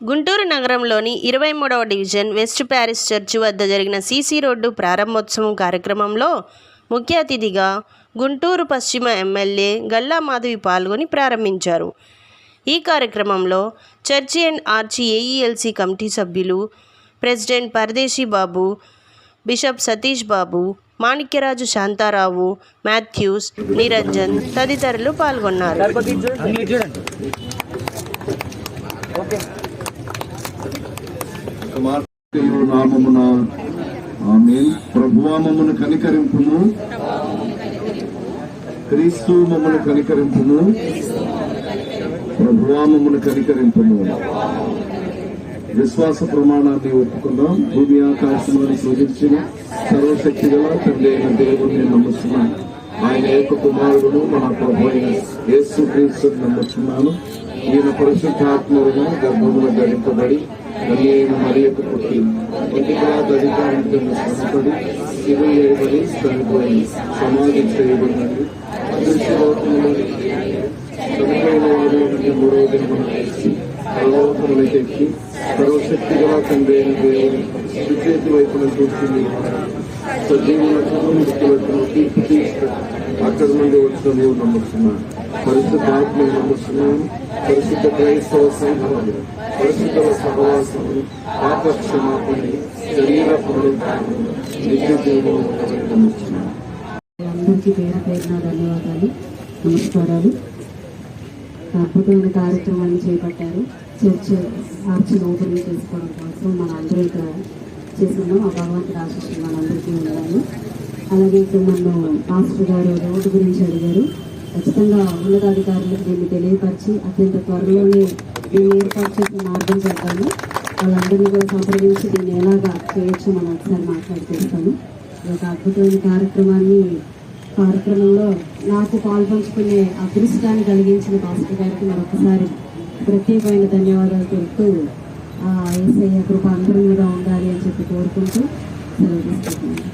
గుంటూరు నగరంలోని ఇరవై మూడవ డివిజన్ వెస్ట్ ప్యారిస్ చర్చి వద్ద జరిగిన సీసీ రోడ్డు ప్రారంభోత్సవం కార్యక్రమంలో ముఖ్య అతిథిగా గుంటూరు పశ్చిమ ఎమ్మెల్యే గల్లా మాధవి పాల్గొని ప్రారంభించారు. ఈ కార్యక్రమంలో church and arch AELC committee సభ్యులు president Paradesi Babu bishop Satish Babu Manikyaraju Shantarao Mathews Niranjan తదితరులు పాల్గొన్నారు. కుమార్తెయు నామమున ఆమేన్. ప్రభువా మమ్మను క్రీస్తు మమ్మను కనికరింపును ప్రభువామమును కనికరింపును విశ్వాస ప్రమాణాన్ని ఒప్పుకుందాం. భూమి ఆకాశములను సూచించిన సర్వశక్తి గల తండ్రి అయిన దేవుడిని నమ్ముతున్నాను ఆయన యొక్క కుమారుడును మన ప్రభు అయిన యేసు క్రీస్తుని నమ్ముతున్నాను ఈయన పరిశుద్ధాత్మలను గర్భములు ధరింపబడి తల్లి అయిన మరియకు పుట్టి ఇంటిగా అధికారంతో శ్రమపడి ఇది ఏబడి చనిపోయి సమాధి చేయబడినది. అదృశ్యలోకంలో చనిపోయిన వారి నుండి మూడవ దినమున పరలోకములు తెచ్చి సర్వశక్తి గల తండ్రి అయిన దేవుని సుచేతి వైపున చూస్తుంది. సజీవులకు మృతులకు తీర్పు తీసుకు అక్కడ నుండి వచ్చిన నమ్ముతున్నాను. పరిశుద్ధ ఆత్మను పరిశుద్ధ క్రైస్తవ సంఘములు పరిశుద్ధ సహవాసములు పాపక్షమాపణి శరీర పునరుద్ధారము నిత్య జీవము అందరికీ పేరు పేరున ధన్యవాదాలు నమస్కారాలు. అద్భుతమైన కార్యక్రమాన్ని చేపట్టారు. చర్చ్ ఆర్చి ఓపెన్ చేసుకోవడం కోసం మన అందరూ ఇక్కడ చేస్తున్నాం ఆ భగవంతుడు ఆశిస్తున్నాం మనందరికీ ఉండాలి. అలాగే ఇక్కడ నన్ను మాస్టర్ గారు రోడ్డు గురించి అడిగారు. ఖచ్చితంగా ఉన్నతాధికారులకు దీన్ని తెలియపరిచి అత్యంత త్వరలోనే దీన్ని ఏర్పాటు చేసిన మార్గం చేద్దాము వాళ్ళందరినీ కూడా సంప్రదించి దీన్ని ఎలాగా చేయొచ్చు మనం ఒకసారి మాట్లాడి చేస్తాను ఒక అద్భుతమైన కార్యక్రమాన్ని కార్యక్రమంలో నాకు పాల్పంచుకునే అదృష్టాన్ని కలిగించిన పాస్టర్ గారికి మరొకసారి ప్రత్యేకమైన ధన్యవాదాలు తెలుపుతూ ఆ ఏసయ్య కృప అందరి మీద ఉండాలి అని చెప్పి కోరుకుంటూ సెలవు తీసుకుంటున్నాను.